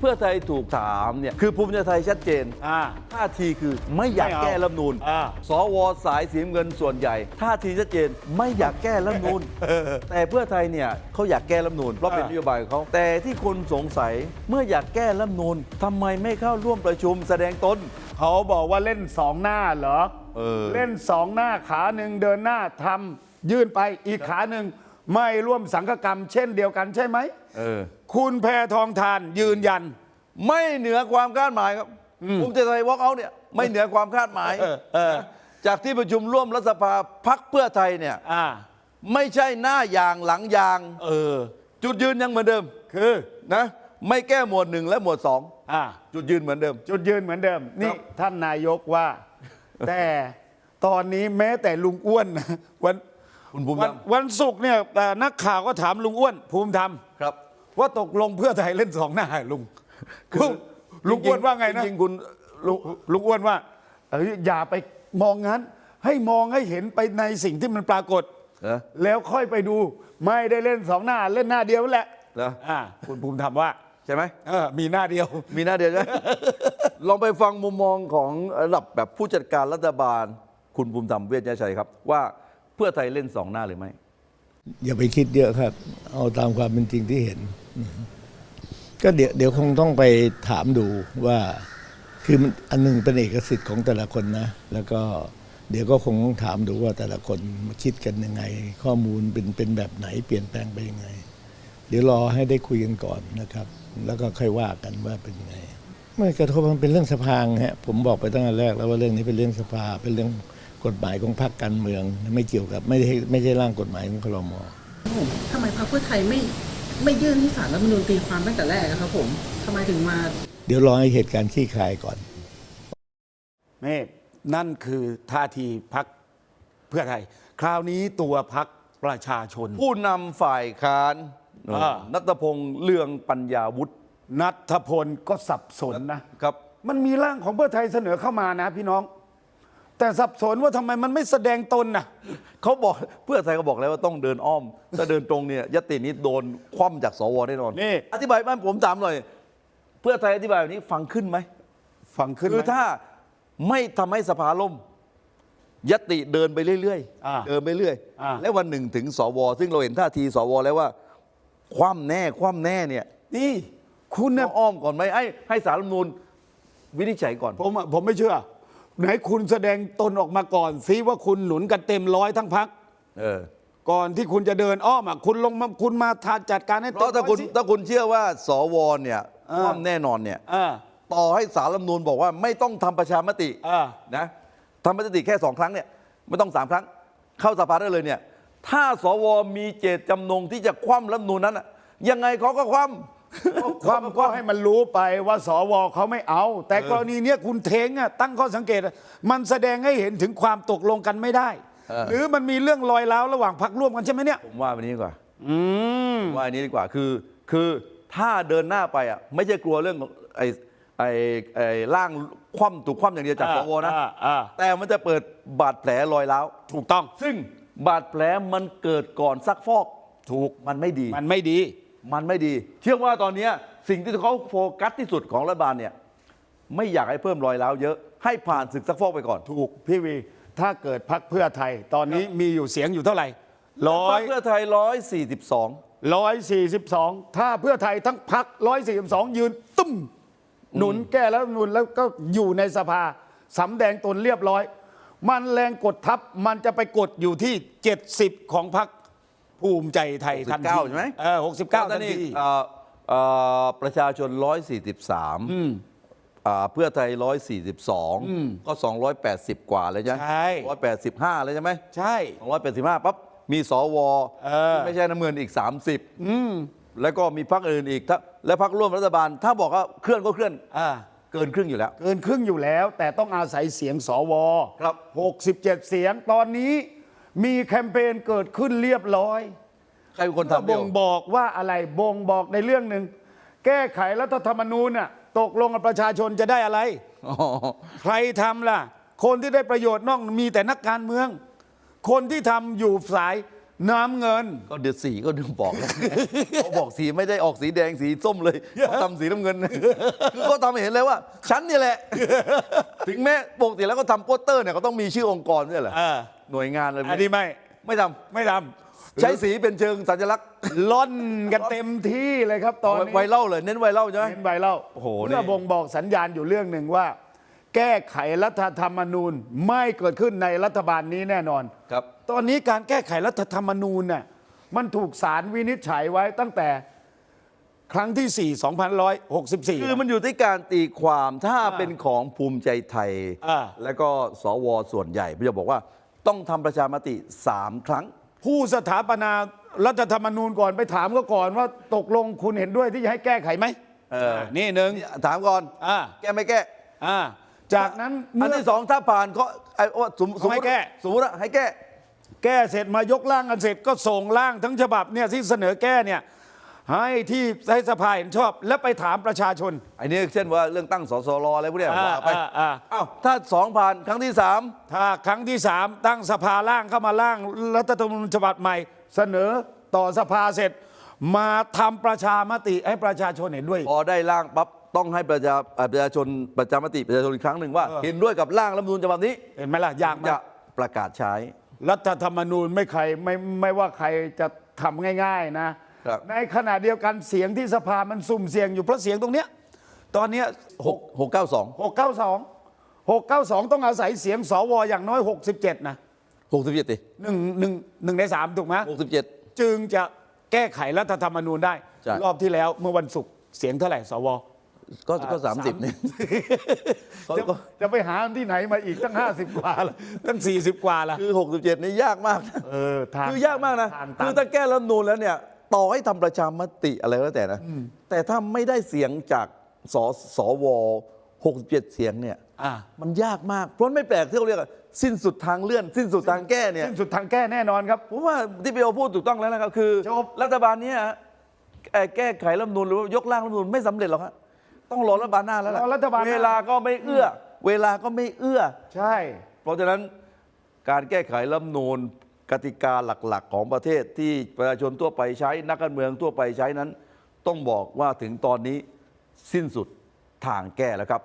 เพื่อไทยถูกถามเนี่ยคือภูมิใจไทยชัดเจนอ่า ท่าทีคือไม่อยากไม่เอาแก้รัฐธรรมนูนอ่า สวสายสีน้ำเงินส่วนใหญ่ท่าทีชัดเจนไม่อยากแก้รัฐธรรมนูนแต่เพื่อไทยเนี่ยเขาอยากแก้รัฐธรรมนูนเพราะเป็นนโยบายของเขาแต่ที่คนสงสัยเมื่ออยากแก้รัฐธรรมนูนทำไมไม่เข้าร่วมประชุมแสดงตน เขาบอกว่าเล่นสองหน้าเหรอเออ เล่นสองหน้าขาหนึ่งเดินหน้าทำยื่นไปอีกขาหนึ่ง ไม่ร่วมสังฆกรรมเช่นเดียวกันใช่ไหม เออ คุณแพทองทานยืนยัน ไม่เหนือความคาดหมายครับภูมิใจไทยวอล์กเอาเนี่ยไม่เหนือความคาดหมายเออเออนะจากที่ประชุมร่วมรัฐสภาพักเพื่อไทยเนี่ย อ่า ไม่ใช่หน้ายางหลังยาง เออ จุดยืนยังเหมือนเดิมคือนะ ไม่แก้หมวดหนึ่งและหมวดสองอ่า จุดยืนเหมือนเดิม จุดยืนเหมือนเดิม นี่ท่านนายกว่า แต่ตอนนี้แม้แต่ลุงอ้วนนะวัน คุณภูมิธวัรนรมวันศุกร์เนี่ยเอ่อนักข่าวก็ถามลุงอ้วน ภูมิธรรมครับ ว่าตกลงเพื่อไทยเล่นสองหน้าลุงคือ ลุงอ้วนว่าไงนะจริงๆคุณลุงลุงอ้วนว่าเอ้ยอย่าไปมองงั้น ให้มองให้เห็นไปในสิ่งที่มันปรากฏเหรอแล้วค่อยไปดูไม่ได้เล่นสองหน้าเล่นหน้าเดียวนั่นแหละเหรอ อ่าคุณภูมิธรรมว่าใช่ไหม เออมีหน้าเดียว มีหน้าเดียวใช่ไหม ลองไปฟังมุมมองของระดับแบบผู้จัดการรัฐบาล คุณภูมิธรรมเวชยชัยครับ ว่า เพื่อไทยเล่นสองหน้าหรือไม่ อย่าไปคิดเยอะครับ เอาตามความเป็นจริงที่เห็น ก็เดี๋ยวเดี๋ยวคงต้องไปถามดูว่าคือมันอันหนึ่งเป็นเอกสิทธิ์ของแต่ละคนนะ แล้วก็เดี๋ยวก็คงต้องถามดูว่าแต่ละคนมาคิดกันยังไง ข้อมูลเป็นเป็นแบบไหนเปลี่ยนแปลงไปยังไง เดี๋ยวรอให้ได้คุยกันก่อนนะครับ แล้วก็ค่อยว่ากันว่าเป็นยังไงไม่กระทบมันเป็นเรื่องสภางฮะผมบอกไปตั้งแต่แรกแล้วว่าเรื่องนี้เป็นเรื่องสภาเป็นเรื่อง กฎหมายของพรรคการเมือง ไม่เกี่ยวกับไม่ได้ไม่ใช่ร่างกฎหมายของครมผมทำไมพรรคเพื่อไทยไม่ไม่ยื่นที่ศาลรัฐธรรมนูญตีความตั้งแต่แรกอะครับผมทำไมถึงมา เดี๋ยวรอให้เหตุการณ์คลี่คลายก่อนนี่นั่นคือท่าทีพักเพื่อไทย คราวนี้ตัวพักประชาชน ผู้นำฝ่ายค้านอ่านัตพงษ์เลืองปัญญาวุฒินัทพลก็สับสนนะครับ มันมีร่างของเพื่อไทยเสนอเข้ามานะพี่น้อง แต่สับสนว่าทำไมมันไม่แสดงตนนะเขาบอกเพื่อไทยก็บอกแล้วว่าต้องเดินอ้อม ถ้าเดินตรงเนี่ยยตินี้โดนคว่ำจากสวแน่นอนนี่ อธิบายบ้านผมถามหน่อย เพื่อไทยอธิบายแบบนี้ฟังขึ้นไหมฟังขึ้นไหคือมถ้าไม่ทำให้สภาล่มยติเดินไปเรื่อยอ่าๆเดินไปเรื่อยอ่า แล้ววันหนึ่งถึงสว ซึ่งเราเห็นท่าทีสวแล้วว่า คว่ำแน่คว่ำแน่เนี่ยนี่คุณเนี่ยต้องอ้อมก่อนไหมให้ให้สารรัฐธรรมนูญวินิจฉัยก่อน ผมอะผมไม่เชื่อ ไหนคุณแสดงตนออกมาก่อนซิว่าคุณหนุนกันเต็มร้อยทั้งพัก เออก่อนที่คุณจะเดินอ้อมอะคุณลงมาคุณมาทาจัดการให้เพเต็มราะถ้าคุณร้อยสิ ถ้าคุณเชื่อว่าสวเนี่ยอ่าคว่ำแน่นอนเนี่ยอ่าต่อให้สารรัฐธรรมนูญบอกว่าไม่ต้องทำประชามติอ่านะทำประชามติแค่สองครั้งเนี่ยไม่ต้องสามครั้ง เข้าสภาได้เลยเนี่ยถ้าสวมีเจตจำนงที่จะคว่ำรัฐธรรมนูญนั้นน่ะยังไงเขาก็คว่ำ ความก็ให้มันรู้ไปว่าสวเขาไม่เอา แต่กรณีเนี้ยคุณเทงอะตั้งข้อสังเกตอะมันแสดงให้เห็นถึงความตกลงกันไม่ได้เออหรือมันมีเรื่องลอยล้าวระหว่างพักร่วมกันใช่ไหมเนี่ยผมว่าแบบนี้ดีกว่าอืมผมว่าอันนี้ดีกว่าคือ คือถ้าเดินหน้าไปอะไม่ใช่กลัวเรื่องของไอ้ไอ้ไอ้ร่างคว่ำถูกคว่ำอย่างเดียวจากสวนะอ่าอ่าแต่มันจะเปิดบาดแผลรอยร้าวถูกต้อง ซึ่งบาดแผลมันเกิดก่อนซักฟอก ถูกมันไม่ดี มันไม่ดี มันไม่ดี เชื่อว่าตอนเนี้ยสิ่งที่เขาโฟกัสที่สุดของรัฐบาลเนี่ยไม่อยากให้เพิ่มรอยร้าวเยอะให้ผ่านศึกซักฟอกไปก่อนถูกพี่วีถ้าเกิดพักเพื่อไทย ตอนนี้มีอยู่เสียงอยู่เท่าไหร่ร้อพรยรคเพื่อไทยร้อยสี่สิบสองร้อยสี่สิบสองถ้าเพื่อไทยทั้งพักร้อยสี่สิบสองยืนตุ้มหนุนแก้แล้วนุนแล้วก็อยู่ในสภาสำแดงตนเรียบร้อย มันแรงกดทับมันจะไปกดอยู่ที่ 70 ของพัก ภูมิใจไทยทันที69ใช่ไหม เออ69ทันนี่ที เอ่อเอ่อประชาชน 143อ่าเพื่อไทย 142 ก็ 280 กว่าเลยใช่ไหมใช่ 185เลยใช่ไหมใช่ 285 ปั๊บ มีสวเออ ที่ไม่ใช่น้ำเงินอีก 30แล้วก็มีพรรคอื่นอีกถ้าและพรรคร่วมรัฐบาล ถ้าบอกว่าเคลื่อนก็เคลื่อนอ่าเกินครึ่งอยู่แล้ว เกินครึ่งอยู่แล้ว แต่ต้องอาศัยเสียงสวครับ 67 เสียงตอนนี้ มีแคมเปญเกิดขึ้นเรียบร้อยใครเป็นคนทำเดียบ่วงบอกว่าอะไรบ่งบอกในเรื่องหนึ่งแก้ไขรัฐธรรมนูญน่ะตกลงกับประชาชนจะได้อะไร อ๋อใครทำล่ะ คนที่ได้ประโยชน์นอกมีแต่นักการเมือง คนที่ทำอยู่สายน้ำเงิน ก็เดือดสีก็ดึงบอกแล้วเขาบอกสีไม่ได้ออกสีแดงสีส้มเลยเขาทำสีน้ำเงินคือเขาทำให้เห็นเลยว่า ฉันนี่แหละ ถึงแม้ปกติแล้วก็ทำโปสเตอร์เนี่ยเขาต้องมีชื่อองค์กรด้วยเหรอเออ หน่วยงานอะไรอันนี้ไม่ไม่ทไม่ทำใช้สีเป็นเชิงสัญลักษณ์ำล่อนกันเต็มที่เลยครับตอนนี้ไวรัลเลยเน้นไวรัลใช่ไหม เน้นไวรัลโอ้โหนี่ เพื่อบ่งบอกสัญญาณอยู่เรื่องหนึ่งว่า แก้ไขรัฐธรรมนูญไม่เกิดขึ้นในรัฐบาลนี้แน่นอน ครับ ตอนนี้การแก้ไขรัฐธรรมนูญน่ะมันถูกศาลวินิจฉัยไว้ตั้งแต่ครั้งที่ 4 2164 คือมันอยู่ที่การตีความถ้าเป็นของภูมิใจไทย อ่า แล้วก็สวส่วนใหญ่พี่จะบอกว่า ต้องทำประชามติ 3 ครั้ง ผู้สถาปนารัฐธรรมนูญก่อนไปถามก็ก่อนว่าตกลงคุณเห็นด้วยที่จะให้แก้ไขไหมเออ นี่หนึ่งนี่ถามก่อน อ่าแก้ไม่แก้ อ่าจากนั้นอันเมื่อ ที่สองถ้าผ่านก็ไอ้ว่าสมสมมให้ติแก้ สมมติว่าให้แก้ แก้เสร็จมายกร่างกันเสร็จก็ส่งร่างทั้งฉบับเนี่ยที่เสนอแก้เนี่ย ให้ที่ให้สภาเห็นชอบ แล้วไปถามประชาชน ไอ้นี่เช่นว่าเรื่องตั้งสสรอะไรพวกเนี้ยอ่าว่าไปอ่าอ่าอ้าวถ้าสองผ่านครั้งที่สามถ้าครั้งที่สามตั้งสภาร่างเข้ามาร่างรัฐธรรมนูญฉบับใหม่ เสนอต่อสภาเสร็จ มาทำประชามติให้ประชาชนเห็นด้วย พอได้ร่างปั๊บต้องให้ประชาเอ่อประชาชนประชามติประชาชนอีกครั้งหนึ่งว่า เออ เห็นด้วยกับร่างรัฐธรรมนูญฉบับนี้เห็นไหมล่ะ ยากจะมากประกาศใช้ รัฐธรรมนูญไม่ใครไม่ไม่ว่าใครจะทำง่าย ๆ นะ ครับในขณะเดียวกันเสียงที่สภามันสุ่มเสี่ยงอยู่เพราะเสียงตรงเนี้ยตอนเนี้ยหกหกเก้าสอง692 692ต้องอาศัยเสียงสวอย่างน้อย67นะหกสิบเจ็ดติหนึ่งหนึ่งหนึ่งในสามถูกไหมหกสิบเจ็ดจึงจะแก้ไขรัฐธรรมนูญได้ ใช่ รอบที่แล้วเมื่อวันศุกร์เสียงเท่าไหร่สว ก็ก็อ่าสามสิบสามเนี่ยก็จะก็ จะไปหาที่ไหนมาอีกตั้ง 50 กว่าละตั้ง 40 กว่าละคือหกสิบเจ็ดนี่ยากมากนะ เออทางคือยากมากนะ ทางตัน คือถ้าแก้รัฐธรรมนูญแล้วเนี่ย ต่อให้ทำประชามติอะไรก็แล้วแต่นะ แต่ถ้าไม่ได้เสียงจากสสว67 เสียงเนี่ย อ่ามันยากมาก เพราะไม่แปลกที่เขาเรียกว่าสิ้นสุดทางเลื่อน สิ้นสุดทางแก้เนี่ยสิ้นสุดทางแก้แน่นอนครับ ผมว่าที่พีโอพูดถูกต้องแล้วนะครับ คือ จบ รัฐบาลเนี้ยเอ่อแก้ไขรัฐธรรมนูญหรือว่ายกร่างรัฐธรรมนูญไม่สำเร็จหรอกครับต้องรอรัฐบาลหน้าแล้วล่ะรอรัฐบาลหน้า เวลาก็ไม่เอื้อ เวลาก็ไม่เอื้อ ใช่ เพราะฉะนั้นการแก้ไขรัฐธรรมนูญ กติกาหลักๆ ของประเทศที่ประชาชนทั่วไปใช้ นักการเมืองทั่วไปใช้นั้น ต้องบอกว่าถึงตอนนี้สิ้นสุดทางแก้แล้วครับ